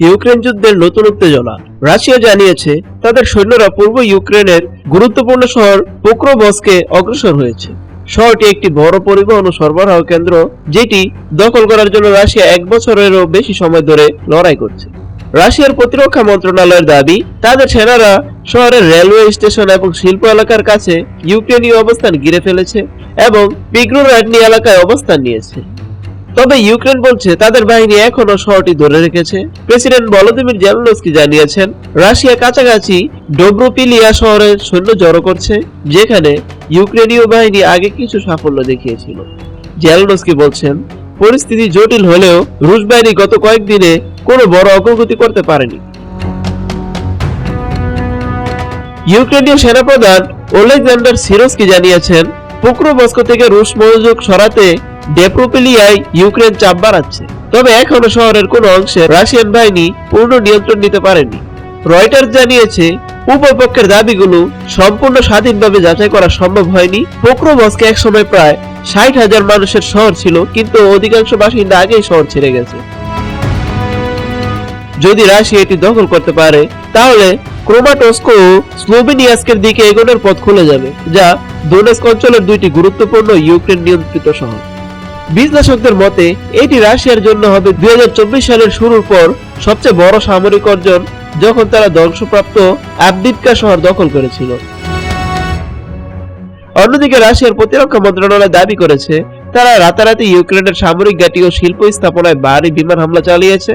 Ukraine যুদ্ধের নতুন উত্তেজনা। রাশিয়া জানিয়েছে, তাদের সৈন্যরা পূর্ব ইউক্রেনের গুরুত্বপূর্ণ শহর পোক্রোবস্কে অগ্রসর হয়েছে। শহরটি একটি বড় পরিবহন ও সরবরাহ কেন্দ্র, যেটি দখল করার জন্য রাশিয়া এক বছরেরও বেশি সময় ধরে লড়াই করছে। রাশিয়ার প্রতিরক্ষা মন্ত্রণালয়ের দাবি, তাদের সেনারা শহরের রেলওয়ে স্টেশন এবং শিল্প এলাকার কাছে ইউক্রেনীয় অবস্থান ঘিরে ফেলেছে এবং পিগ্রোরাডনি এলাকায় অবস্থান নিয়েছে। তবে ইউক্রেন বলছে তাদের বাহিনী এখনও শহরটি ধরে রেখেছে। প্রেসিডেন্ট ভলোদিমির জেলনস্কি জানিয়েছেন, রাশিয়া কাছাকাছি ডোব্রোপিলিয়া শহরে সৈন্য জড়ো করছে, যেখানে ইউক্রেনীয় বাহিনী আগে কিছু সাফল্য দেখিয়েছিল। জেলনস্কি বলছেন, পরিস্থিতি জটিল হলেও রুশ বাহিনী গত কয়েকদিনে কোনো বড় অগ্রগতি করতে পারেনি। ইউক্রেনীয় সেনাপ্রধান ওলেকজান্ডার সিরোস্কি জানিয়েছেন পুক্রোমস্কো থেকে রুশ মনোযোগ সরাতে ডেপ্রোপিলিয়ায় ইউক্রেন চাপ বাড়াচ্ছে। তবে এখনও শহরের কোনো অংশে রাশিয়ান বাহিনী পূর্ণ নিয়ন্ত্রণ নিতে পারেনি। রয়টার্স জানিয়েছে উভয় পক্ষের দাবিগুলো সম্পূর্ণ স্বাধীনভাবে যাচাই করা সম্ভব হয়নি। পোক্রোমস্কে একসময় প্রায় ষাট হাজার মানুষের শহর ছিল, কিন্তু অধিকাংশ বাসিন্দা আগেই শহর ছেড়ে গেছে। যদি রাশিয়া এটি দখল করতে পারে, তাহলে ক্রোমাটোস্কো ও স্লোভেনিয়াস্কের দিকে এগোনোর পথ খুলে যাবে, যা দোনেস্ক অঞ্চলের দুইটি গুরুত্বপূর্ণ ইউক্রেন নিয়ন্ত্রিত শহর। বিশ্লেষকদের মতে, এটি রাশিয়ার জন্য হবে দুই হাজার চব্বিশ সালের শুরুর পর সবচেয়ে বড় সামরিক অর্জন যখন তারা ধ্বংসপ্রাপ্ত আবদিপকা শহর দখল করেছিল। অন্যদিকে রাশিয়ার প্রতিরক্ষা মন্ত্রণালয় দাবি করেছে, তারা রাতারাতি ইউক্রেনের সামরিক ঘাঁটি ও শিল্প স্থাপনায় ভারী বিমান হামলা চালিয়েছে।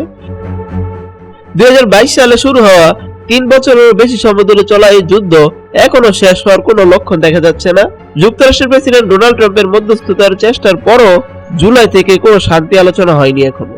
দুই হাজার বাইশ সালে শুরু হওয়া তিন বছরের বেশি সময় ধরে চলা এই যুদ্ধ এখনও শেষ হওয়ার কোনো লক্ষণ দেখা যাচ্ছে না। যুক্তরাষ্ট্রের প্রেসিডেন্ট ডোনাল্ড ট্রাম্পের মধ্যস্থতার চেষ্টার পরও জুলাই থেকে কোনো শান্তি আলোচনা হয়নি এখনও।